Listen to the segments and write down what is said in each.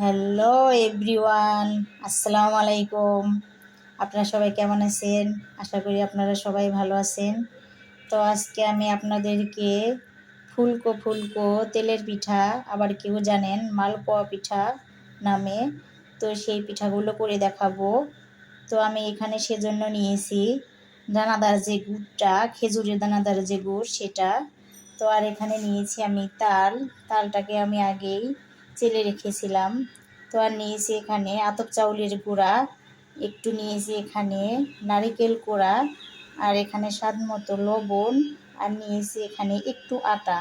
Hello everyone আসসালামু আলাইকুম আপনারা সবাই কেমন আছেন আশা করি আপনারা সবাই ভালো আছেন তো আজকে আমি আপনাদেরকে ফুলকো ফুলকো তেলের পিঠা আবার কেউ জানেন মালপোয়া পিঠা নামে তো সেই পিঠাগুলো করে দেখাবো তো আমি এখানে সেজন্য নিয়েছি দানাদার যে গুড়টা, খেজুরের দানাদার যে গুড়, সেটা। তো আর এখানে নিয়েছি আমি তাল। তালটাকে আমি আগেই চেলে রেখেছিলাম। তো আর নিয়েছি এখানে আতপ চাউলের গুঁড়া, একটু নিয়েছি এখানে নারিকেল কোড়া আর এখানে স্বাদ মতো লবণ আর নিয়েছি এখানে একটু আটা।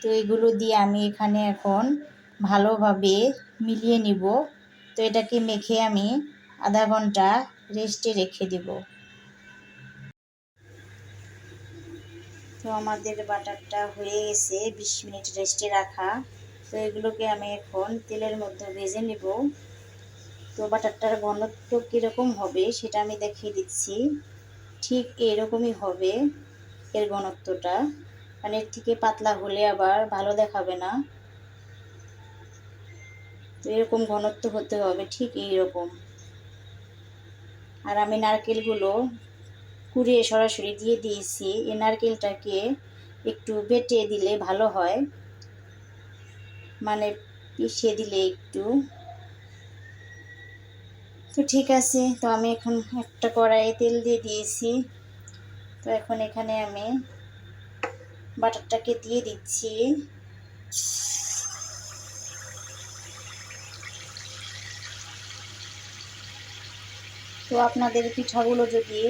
তো এগুলো দিয়ে আমি এখানে এখন ভালোভাবে মিলিয়ে নিব। তো এটাকে মেখে আমি আধা ঘণ্টা রেস্টে রেখে দেব। তো আমাদের বাটারটা হয়ে গেছে, বিশ মিনিট রেস্টে রাখা। তো এগুলোকে আমি এখন তেলের মধ্যে ভেজে নেব। তো বাটারটার ঘনত্ব কীরকম হবে সেটা আমি দেখিয়ে দিচ্ছি। ঠিক এরকমই হবে এর ঘনত্বটা। মানে এর থেকে পাতলা হলে আবার ভালো দেখাবে না। তো এরকম ঘনত্ব হতে হবে ঠিক এইরকম। আর আমি নারকেলগুলো কুড়িয়ে সরাসরি দিয়ে দিয়েছি। এই নারকেলটাকে একটু বেটে দিলে ভালো হয়। মানে পিষিয়ে দিলে একটু। তো ঠিক আছে, তো আমি এখন একটা কড়াইয়ে তেল দিয়ে দিয়েছি। তো এখন এখানে আমি বাটারটাকে দিয়ে দিচ্ছি। তো আপনাদের পিঠাগুলো যদি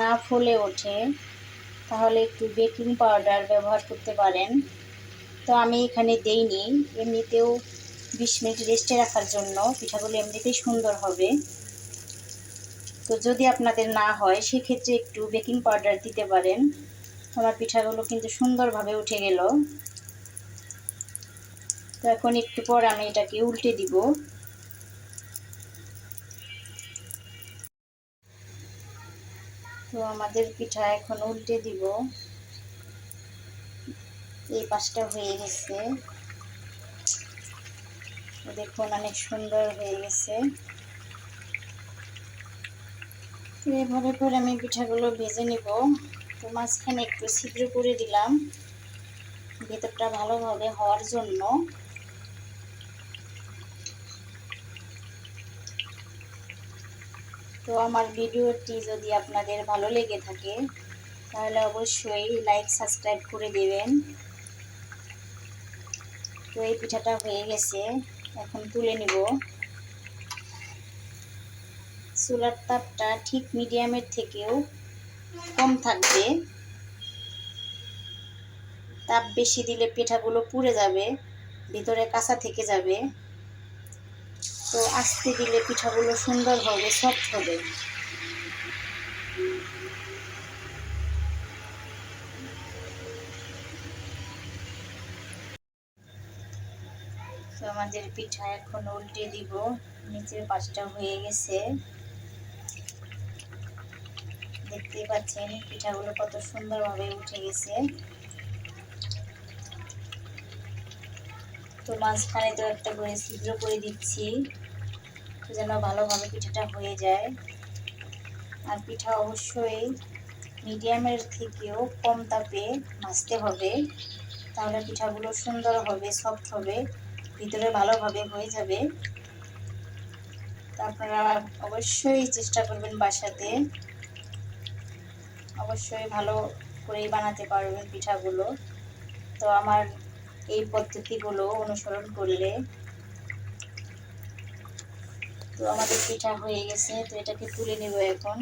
না ফুলে ওঠে, তাহলে একটু বেকিং পাউডার ব্যবহার করতে পারেন। তো আমি এখানে দেইনি। এমনিতেও বিশ মিনিট রেস্টে রাখার জন্য। পিঠাগুলো এমনিতেই সুন্দর হবে। তো যদি আপনাদের না হয়, সেক্ষেত্রে একটু বেকিং পাউডার দিতে পারেন। আমার পিঠাগুলো কিন্তু সুন্দরভাবে উঠে গেল। তো এখন একটু পর আমি এটাকে উল্টে দিব। তো আমাদের পিঠা এখন উল্টে দিব। এই পাশটা হয়ে গেছে। দেখুন, অনেক সুন্দর হয়ে গেছে। এভাবে করে আমি পিঠাগুলো ভেজে নিব। তো মাঝখানে একটু ছিদ্র করে দিলাম। ভেতরটা ভালোভাবে হওয়ার জন্য। তো আমার ভিডিওটি যদি আপনাদের ভালো লেগে থাকে, তাহলে অবশ্যই লাইক, সাবস্ক্রাইব করে দেবেন। তো এই পিঠাটা হয়ে গেছে, এখন তুলে নিব। চুলার তাপটা ঠিক মিডিয়ামের থেকেও কম থাকবে। তাপ বেশি দিলে পিঠাগুলো পুড়ে যাবে, ভিতরে কাঁচা থেকে যাবে। তো আস্তে দিলে পিঠাগুলো সুন্দর হবে সফট হবে। তো আমাদের পিঠা এখন উল্টে দিব। নিচের পাশটা হয়ে গেছে। দেখতেই পাচ্ছেন, পিঠাগুলো কত সুন্দরভাবে উঠে গেছে। তো মাঝখানে তো একটা করে ছিদ্র করে দিচ্ছি যেন ভালোভাবে পিঠাটা হয়ে যায়। আর পিঠা অবশ্যই মিডিয়ামের থেকেও কম তাপে ভাজতে হবে। তাহলে পিঠাগুলো সুন্দর হবে সফট হবে। ভিতরে ভালোভাবে হয়ে যাবে। আপনারা অবশ্যই চেষ্টা করবেন বাসাতে। অবশ্যই ভালো করেই বানাতে পারবেন পিঠাগুলো। তো আমার এই পদ্ধতিগুলো অনুসরণ করলে তো আমাদের পিঠা হয়ে গেছে। তো এটাকে তুলে নেব এখন।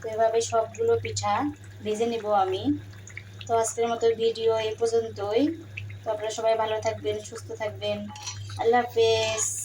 তো এভাবে সবগুলো পিঠা ভেজে নেব আমি। তো আজকের মতো ভিডিও এই পর্যন্তই। তো আপনারা সবাই ভালো থাকবেন, সুস্থ থাকবেন। আল্লাহ হাফেজ